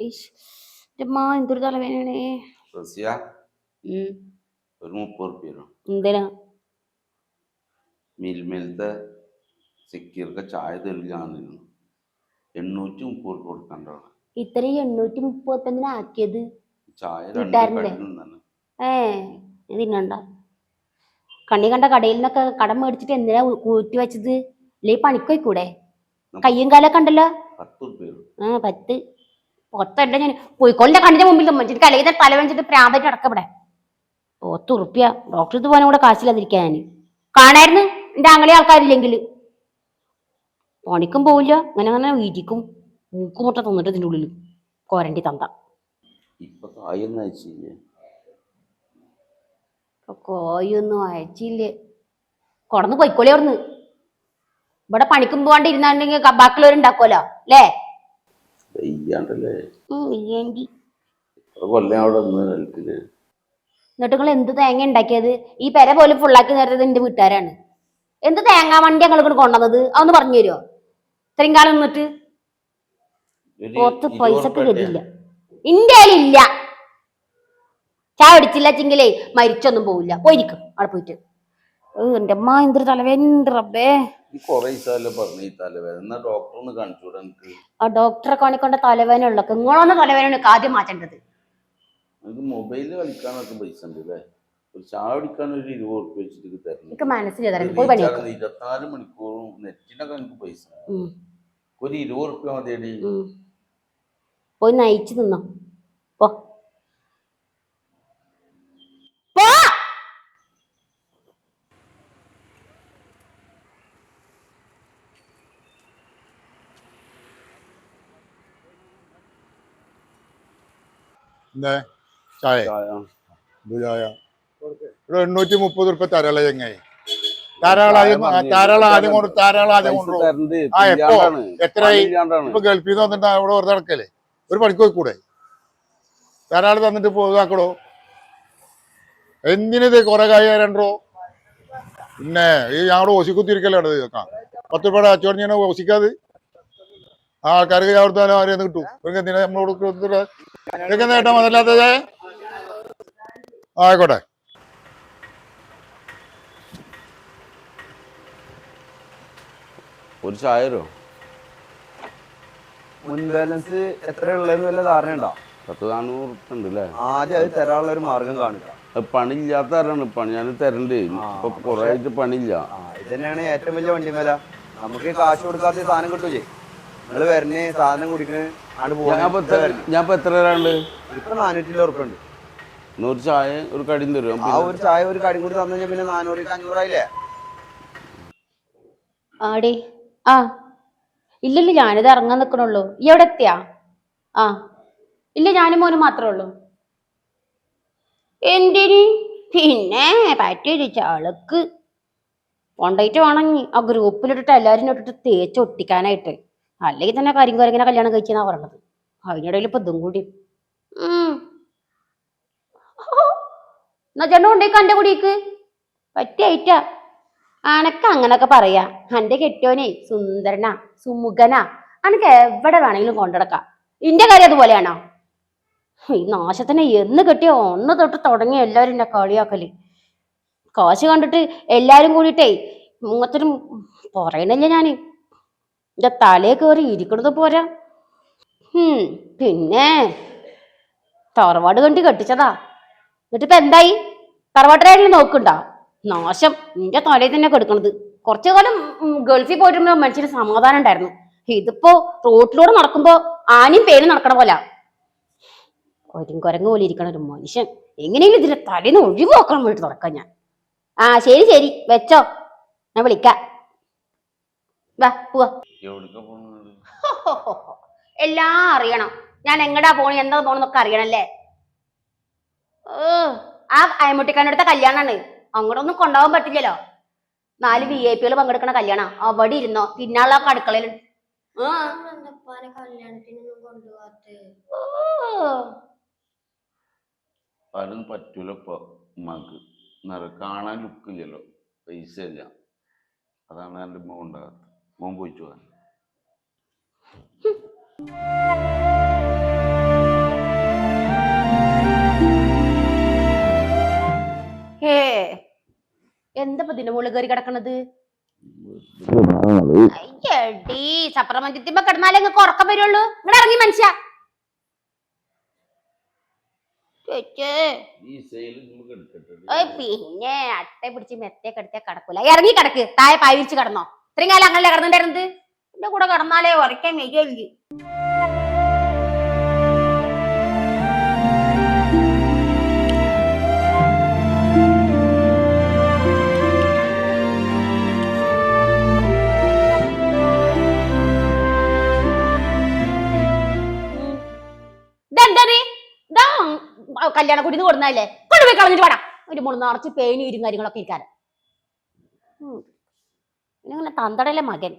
എന്റെ അമ്മ എന്തൊരു തലവേദനയാണേ റസിയ. ഒരു മുപ്പത് റുപ്യ എന്തിനാ മിൽമേലത്തെ സെക്യൂർക്ക് ചായ തരില്ലാന്നിരുന്നു എണ്ണൂറ്റി മുപ്പത് റുപ്യ കൊടുക്കണ്ടാണ് ഇത്രയും എണ്ണൂറ്റി മുപ്പത്തൊന്നിന് ആക്കിയത് ചായ ഏ തിന്നണ്ട കണ്ണി കണ്ട കടയിൽ നിന്നൊക്കെ കടം മേടിച്ചിട്ട് എന്തിനാ കൂറ്റി വെച്ചത് അല്ലെ പണിക്കോയിക്കൂടെ കയ്യും കാലൊക്കെ ഉണ്ടല്ലോ പത്ത് പൊത്തല്ല ഞാൻ. കോഴിക്കോളിന്റെ കണ്ണിന്റെ മുമ്പിൽ തുമ്മിച്ചിട്ട് കലയിൽ തല വെച്ചിട്ട് പ്രാന്തായിട്ട് അടക്കം ഇവിടെ. പത്ത് ഉറുപ്പ്യ. ഡോക്ടർ ഇത് പോകാനും കൂടെ കാശില്ലാതിരിക്കാൻ ഞാൻ. കാണായിരുന്നു. എന്റെ ആങ്ങളെ ആൾക്കാരില്ലെങ്കിൽ പണിക്കും പോവില്ല. അങ്ങനെ അങ്ങനെ വീട്ടിക്കും മൂക്കുമുട്ട തന്നിട്ട് ഇതിന്റെ ഉള്ളിൽ കോരണ്ടി തന്ത. കായൊന്നും അയച്ചില്ലേ? ഇപ്പൊ കോയൊന്നും അയച്ചില്ലേ. കൊടന്ന് പൊയ്ക്കോളി അവിടുന്ന്. ഇവിടെ പണിക്കും പോകാണ്ടിരുന്നാണ്ടെങ്കിൽ ബാക്കിയുള്ളവരുണ്ടാക്കുമല്ലോ അല്ലേ? കൊല്ലം അവിടെ നിന്ന് എന്നിട്ട് നിങ്ങൾ എന്ത് തേങ്ങ ഉണ്ടാക്കിയത് ഈ പെര പോലും ഫുള്ളാക്കി നേരത്തെ എന്റെ വീട്ടുകാരാണ്. എന്ത് തേങ്ങ വണ്ടി ഞങ്ങൾ ഇവിടെ കൊണ്ടുവന്നത്? അതൊന്ന് പറഞ്ഞു തരുമോ ഇത്രയും കാലം നിന്നിട്ട്? പൈസ പുറത്ത് പൈസക്ക് ഗതിയില്ല. ഇന്റെ ഇല്ല. ചായ അടിച്ചില്ല ചെങ്കിലേ മരിച്ചൊന്നും പോവില്ല. പോയിരിക്കും അവിടെ പോയിട്ട്. എന്റെ അമ്മ എന്തൊരു തലവേദന റബ്ബേ. ഈ കൊറേ പറഞ്ഞു ഈ തലവേദന. എന്നാ ഡോക്ടറൊന്ന് കാണിച്ചൂടെ എനിക്ക് ആ ഡോക്ടറെ കാണിക്കൊണ്ട തലവേദന ഉള്ളൊക്കെ നിങ്ങളൊന്ന് തലവേദന ആദ്യം മാറ്റേണ്ടത്. എനിക്ക് മൊബൈലിൽ കളിക്കാനൊക്കെ പൈസ ഉണ്ട് അല്ലേ ഒരു ചായ കുടിക്കാൻ ഒരു ഇരുപത് റുപ്യ വെച്ചിട്ട് തരണം. എനിക്ക് മനസ്സിൽ തരാം പോയി പണിയൊക്കെ റീചാർജ് ഇരുപത്തിനാല് മണിക്കൂറും നെറ്റിനൊക്കെ എനിക്ക് പൈസ. ഒരു ഇരുപത് റുപ്യ മതിയടി. പോയി നയിച്ചു നിന്നോ. എന്തേ? ചായ. ചായ ഇത് ചായ? ഇവിടെ എണ്ണൂറ്റി മുപ്പത് ഉറുപ്പ തരാളെ ചങ്ങായി. ധാരാളം ആദ്യം ധാരാളം ആദ്യം കൊണ്ട് ധാരാളം ആദ്യം പൈസ കൊണ്ടുപോകും തരണ്ട് ആ, എപ്പോ? എത്രയായി? ഇപ്പൊ ഗൾഫിൽ നിന്ന് വന്നിട്ട് അവിടെ വെറുതെ നടക്കല്ലേ? ഒരു പണിക്ക് കൂടെ ധാരാളം തന്നിട്ട് പോകാക്കടോ എന്തിനിത് കുറെ കായ രണ്ടോ പിന്നെ ഈ ഞങ്ങളുടെ ഓസിക്കുത്തിരിക്കലാണ് ഇതൊക്കെ പത്ത് രൂപയുടെ അച്ചോടി ഞാൻ ഓസിക്കാത് ആ ആൾക്കാർക്ക് അവിടുത്തെ ആരെയൊന്നും കിട്ടും. ഇവർക്ക് എന്തിനാ നമ്മളോട് കൊടുത്തിട്ട് ഇതൊക്കെ നേട്ടം അതല്ലാത്തത് ആയിക്കോട്ടെ. ഒരു ചായരോ മുൻ ബാലൻസ് എത്ര ഉള്ളതെന്ന് വല്ല ധാരണ ഉണ്ടോ? പത്ത് നാനൂറ് ഉണ്ട് അല്ലേ? ആദ്യം അത് തരാനുള്ള ഒരു മാർഗം കാണുക പണി ഇല്ലാത്ത ആരാണ് പണി ഞാൻ തരണ്ടേ. ഇപ്പൊ കൊറേ ആയിട്ട് പണിയില്ല. ആ ഇത് തന്നെയാണ് ഏറ്റവും വലിയ വണ്ടി മേല നമുക്ക് കാശ് കൊടുക്കാത്ത സാധനം കിട്ടൂലേ? നിങ്ങൾ വരണേ സാധനം കുടിക്കണേ ആണ് ഞാൻ ഇപ്പൊ എത്ര- ഞാൻ ഇപ്പൊ നാനൂറ്റി ഇരുപത് ഉറുപ്പ ഉണ്ട് നൂറ് ചായ ഒരു കടിയും തരും ആ ഒരു ചായ ഒരു കടി കൂടി തന്നു കഴിഞ്ഞാൽ പിന്നെ നാനൂറ് അഞ്ഞൂറായില്ലേ ആടി ആ. ഇല്ലല്ല ഞാനിത് ഇറങ്ങാൻ നിക്കണുള്ളൂ. ഈ എവിടെ എത്തിയാ? ആ. ഇല്ല ഞാനും മോനും മാത്രമേ ഉള്ളൂ. എന്തിന്? പിന്നെ പറ്റിയൊരു ചളക്ക് കൊണ്ടായിട്ട് വേണമെങ്കിൽ ആ ഗ്രൂപ്പിലിട്ടിട്ട് എല്ലാവരും ഇട്ടിട്ട് തേച്ച് ഒട്ടിക്കാനായിട്ട്. അല്ലെങ്കിൽ തന്നെ കരിങ്കുരങ്ങനെ കല്യാണം കഴിച്ചെന്നാ പറയണത്. അതിനിടയിൽ ഇപ്പൊ ഇതും കൂടി. എന്നാ ചേട്ടൻ കൊണ്ടേക്ക് എന്റെ കുടിക്ക്. പറ്റിയായിട്ട അനക്ക് അങ്ങനൊക്കെ പറയാ. എന്റെ കെട്ടിയോനെ സുന്ദരനാ സുമുഖനാ. അനക്ക് എവിടെ വേണമെങ്കിലും കൊണ്ടുനടക്കാം ഇന്റെ കാര്യം അതുപോലെയാണോ? ഈ നാശത്തിനെ എന്ന് കെട്ടിയ? ഒന്ന് തൊട്ട് തുടങ്ങി എല്ലാവരും എന്നെ കളിയാക്കൽ? കാശ് കണ്ടിട്ട് എല്ലാരും കൂടിയിട്ടേ മൂത്തരും പറയണില്ല ഞാൻ? എന്റെ തലേ കയറി ഇരിക്കണത് പോരാ. പിന്നെ തറവാട് കണ്ടി കെട്ടിച്ചതാ. എന്നിട്ട് ഇപ്പൊ എന്തായി തറവാട്ടിലായാലും നോക്കണ്ട? നാശം. നിന്റെ തലയിൽ തന്നെ കെടുക്കണത്. കുറച്ചു കാലം ഗൾഫിൽ പോയിട്ടുമ്പോ മനുഷ്യന് സമാധാനം ഉണ്ടായിരുന്നു. ഇതിപ്പോ റോട്ടിലൂടെ നടക്കുമ്പോ ആനയും പേരും നടക്കണ പോലെ. കൊരങ്ങ പോലെ ഇരിക്കണ ഒരു മനുഷ്യൻ. എങ്ങനെയെങ്കിലും ഇതിന്റെ തലേന്ന് ഒഴിവാക്കണം വേണ്ടി നടക്കാം ഞാൻ. ആ ശരി ശരി. വെച്ചോ. ഞാൻ വിളിക്കാം. വാ പോവാ. എല്ലാം അറിയണം. ഞാൻ എങ്ങടാ പോണ് എന്താ പോണെന്നൊക്കെ അറിയണല്ലേ? ഓ ആ അയമുട്ടിക്കാനടുത്ത കല്യാണാണ്. അങ്ങോട്ടൊന്നും കൊണ്ടാവാൻ പറ്റില്ലല്ലോ. നാല് വി ഐ പികൾ പങ്കെടുക്കണ കല്യാണം. അവിടെ ഇരുന്നോ? പിന്നാളെ അടുക്കളയിൽ. ആരും പറ്റൂല ഇപ്പൊ ഉമ്മാക്ക്. നിറ കാണാൻ ലുക്കില്ലല്ലോ പൈസ ഇല്ല. അതാണ് എന്റെ മോണ്ടാ ഉണ്ടാകാത്തത് നോമ്പ് വെച്ചു ഹേ എന്താ ഇതിന്റെ കയറി കിടക്കണത്? അയ്യടി കിടന്നാലേ നിങ്ങൾക്ക് ഉറക്കം വരുള്ളൂ. ഇങ്ങനെ ഇറങ്ങി മനുഷ്യ. പിന്നെ അട്ട പിടിച്ച് മെത്തേ കിടത്തിയാ കിടക്കൂല. ഇറങ്ങി കിടക്ക്. താഴെ പായ വിരിച്ച് കിടന്നോ. ഇത്രയും കാലം അങ്ങനെ കിടന്നിട്ടായിരുന്നത് എന്റെ കൂടെ കിടന്നാലേ ഉറക്കാൻ ഇതാ കല്യാണ കുടിന്ന് കൊടുന്നതല്ലേ? കൊണ്ടുപോയി കളഞ്ഞിട്ട് വേണം. ഒരു മുൾ നിറച്ച് പേനും ഇരും കാര്യങ്ങളൊക്കെ ഇരിക്കാൻ ഇങ്ങനെ തന്തടയിലെ മകൻ.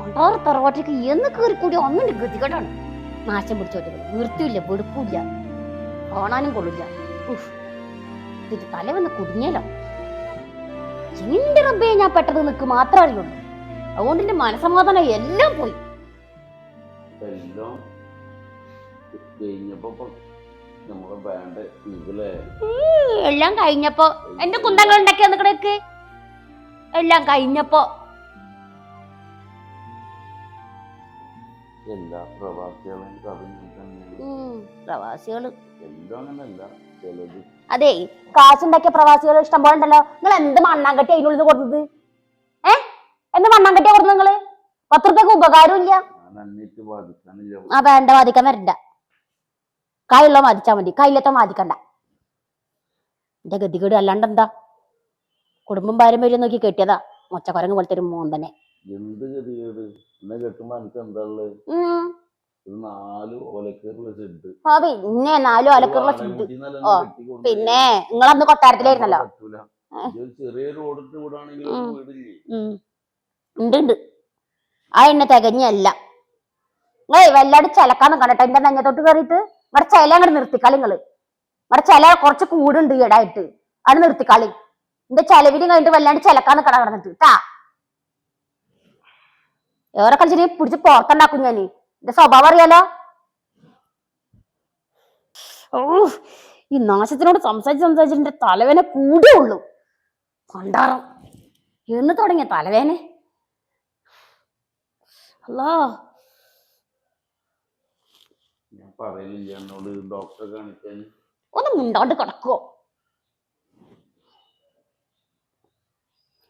പണ്ടാറ് തറവാട്ടിലേക്ക് എന്ന് കയറി കൂടി ഒന്നിന്റെ ഗതികേടാണ്. നാശം പിടിച്ചോട്ട് നിർത്തിയില്ല വെടുപ്പില്ല. കാണാനും കൊള്ളില്ല. ഉഫ്. ഇത് തല വന്ന് കുടുങ്ങിയല്ലോ. എന്റെ റബ്ബേ ഞാൻ പെട്ടത് നിൽക്ക് മാത്രം അറിയുള്ളൂ. അതുകൊണ്ട് എന്റെ മനസമാധാനം എല്ലാം പോയി. എല്ലാം കഴിഞ്ഞപ്പോ നമ്മളെ എല്ലാം കഴിഞ്ഞപ്പോ എന്റെ കുന്തങ്ങൾ ഉണ്ടാക്കി എല്ലാം കഴിഞ്ഞപ്പോ എല്ലാ പ്രവാസികളും അതെ കാശുണ്ടാക്കിയ പ്രവാസികൾ ഇഷ്ടം പോലെ ഉണ്ടല്ലോ. നിങ്ങൾ എന്ത് മണ്ണാങ്കട്ടി അതിനുള്ളിൽ കൊടുത്തത്? ഏ? എന്ത് മണ്ണാങ്കട്ടിയാ കൊടുത്തത് നിങ്ങൾ? പത്ത് റുപ്യക്ക് ഉപകാരം ഇല്ല. ഞാൻ അന്നിട്ട് ആ വേണ്ട വാദിക്കാൻ വരണ്ട. കായുള്ള വാദിച്ചാ മതി. കയ്യിലത്തെ വാദിക്കണ്ട. എന്റെ ഗതികേട് അല്ലാണ്ട് എന്താ? കുടുംബം പാരമ്പര്യം നോക്കി കെട്ടിയതാ. മൊച്ചക്കുരങ്ങ് പോലത്തെ ഒരു മോൻ തന്നെ. എന്ത് ഗതികേട്? എന്നെ കെട്ടുമ്പോ എനിക്ക് എന്താ ഉള്ളത് ഉം. നാല് ഓലക്കേറുള്ള ഷെഡ് ആ പിന്നെ നാലും അലക്കുള്ള ഫുഡ് ഓ, പിന്നെ നിങ്ങളന്ന് കൊട്ടാരത്തിലായിരുന്നല്ലോ. ചെറിയൊരു ഓടിട്ട് വിടാണെങ്കിൽ ഉം. വീടില്ലേ? ഉം. ഉണ്ട് ഉണ്ട്. ആ എണ്ണ തികഞ്ഞല്ല നിങ്ങളെ വല്ലാണ്ട് ചിലക്കാന്ന് കണ്ടോ എന്റെ നെഞ്ഞത്തോട്ട് കയറിയിട്ട് ഇവിടെ ചില അങ്ങോട്ട് നിർത്തിക്കാളി നിങ്ങൾ. ഇവിടെ ചില കുറച്ച് കൂടുണ്ട് ഈടായിട്ട് അത് നിർത്തിക്കളി. എന്റെ ചെലവിന് കഴിഞ്ഞിട്ട് വല്ലാണ്ട് ചിലക്കാണ് കട കിടന്നിട്ട് കേട്ടാ ഏറെ കളിച്ചിട്ട് പിടിച്ച് പുറത്തുണ്ടാക്കും ഞാൻ എന്റെ സ്വഭാവം അറിയാലോ? ഓ ഈ നാശത്തിനോട് സംസാരിച്ച് സംസാരിച്ചിട്ട് എന്റെ തലവേന കൂടേ ഉള്ളൂ. കണ്ടാറം എന്ന് തുടങ്ങിയ തലവേന അല്ലോ. ഞാൻ പറയലില്ല എന്നോട് ഡോക്ടറെ കാണിക്കാൻ. ഒന്ന് മുണ്ടാണ്ട് കിടക്കുവോ?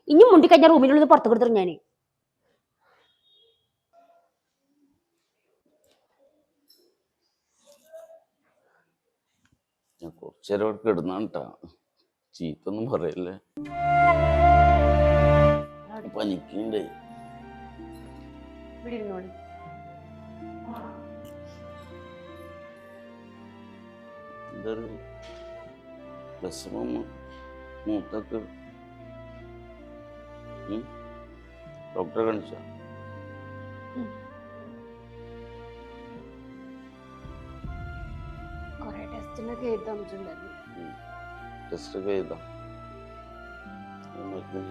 ഇനി മുണ്ടി കഴിഞ്ഞ റൂമിനുള്ളിൽ പുറത്ത് കൊടുത്തിരും ഞാൻ. ഞാൻ കുറച്ചേരം ട്ടാ. ചീത്തൊന്നും പറയല്ലേ. പനിക്കണ്ടേ. ഇവിടെ ഇരുന്നോളി. വിഷമം. മൂത്തൊക്കെ ഉം? ഡോക്ടറെ കാണിച്ച കൊറേ ടെസ്റ്റിനൊക്കെ എഴുതി തന്നിട്ടുണ്ടായിരുന്നു ടെസ്റ്റ് ഒക്കെ ചെയ്താ മരുന്ന്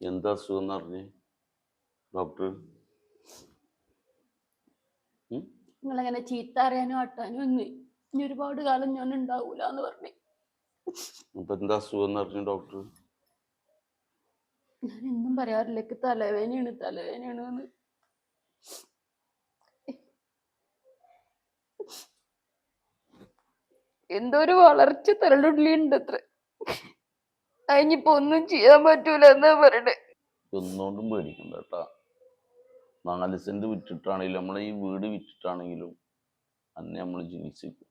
എന്താ അസുഖം എന്ന് പറഞ്ഞ് ഡോക്ടർ? നിങ്ങളങ്ങനെ ചീത്ത അറിയാനും ആട്ടാനും ഒന്ന് ഇനി ഒരുപാട് കാലം ഞാൻ ഉണ്ടാവൂല എന്ന് പറഞ്ഞു. അപ്പൊ എന്താ അസുഖം എന്ന് പറഞ്ഞു ഡോക്ടർ? ഞാൻ എന്നും പറയാറില്ല എനിക്ക് തലവേനയാണ് തലവേനയാണ് എന്ന്. എന്തോ ഒരു വളർച്ച തലടുള്ളിയുണ്ട് അത്ര. അതിനിപ്പോ ഒന്നും ചെയ്യാൻ പറ്റൂല എന്നാ പറയണേ. ഒന്നുകൊണ്ടും പേടിക്കണ്ട കേട്ടാ. നാല് സെന്റ് വിറ്റിട്ടാണെങ്കിലും നമ്മളെ ഈ വീട് വിറ്റിട്ടാണെങ്കിലും അന്നെ നമ്മൾ ജീവിച്ചിരിക്കും.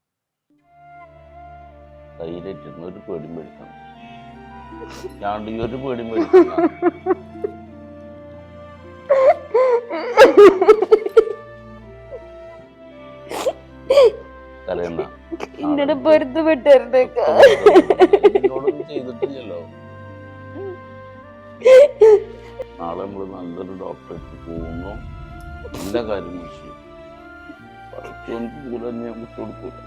ധൈര്യമായിട്ടിരുന്ന ഒരു പേടിയും പേടിക്കണം ഞാണ്ട് ഈ ഒരു പേടിയും പേടിക്കണ്ട. കരയണ്ട ഇന്നലെ പൊരുത്ത് വിട്ടായിരുന്നേക്ക. എന്നോടൊന്നും ചെയ്തിട്ടില്ലല്ലോ. നാളെ നമ്മൾ നല്ലൊരു ഡോക്ടറെ പോകുന്നു നല്ല കാര്യം പടച്ചോൻ കൂടെ ഞാൻ വിട്ടുകൊടുക്കൂല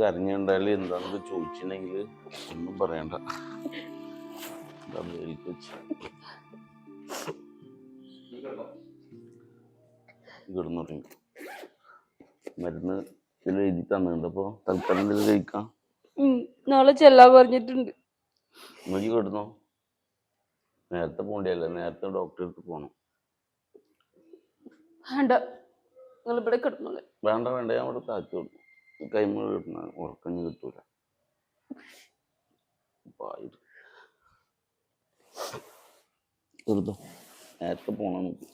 കരഞ്ഞുണ്ടായാലും എന്താണെന്ന് ചോദിച്ചിട്ടുണ്ടെങ്കിൽ ഒന്നും പറയണ്ട. കിടന്നു തുടങ്ങി. മരുന്ന് ഇതിൽ എഴുതി തന്നിട്ടുണ്ട്. അപ്പോൾ തൽക്കാലം ഇതിൽ കഴിക്കാം. നാളെ ചെല്ലാൻ പറഞ്ഞിട്ടുണ്ട്. ഉമ്മച്ചി കിടന്നോ നേരത്തെ പോണ്ടിയല്ല? നേരത്തെ ഡോക്ടറെ അടുത്ത് പോകണം വേണ്ട. നിങ്ങൾ ഇവിടെ കിടന്നോളെ. വേണ്ട വേണ്ട. ഞാൻ ഇവിടെ താച്ചു കൊടുക്കും കൈമ കിട്ടുന്ന ഉറക്കഞ്ഞ് കിട്ടൂല. നേരത്തെ പോണം നമുക്ക്.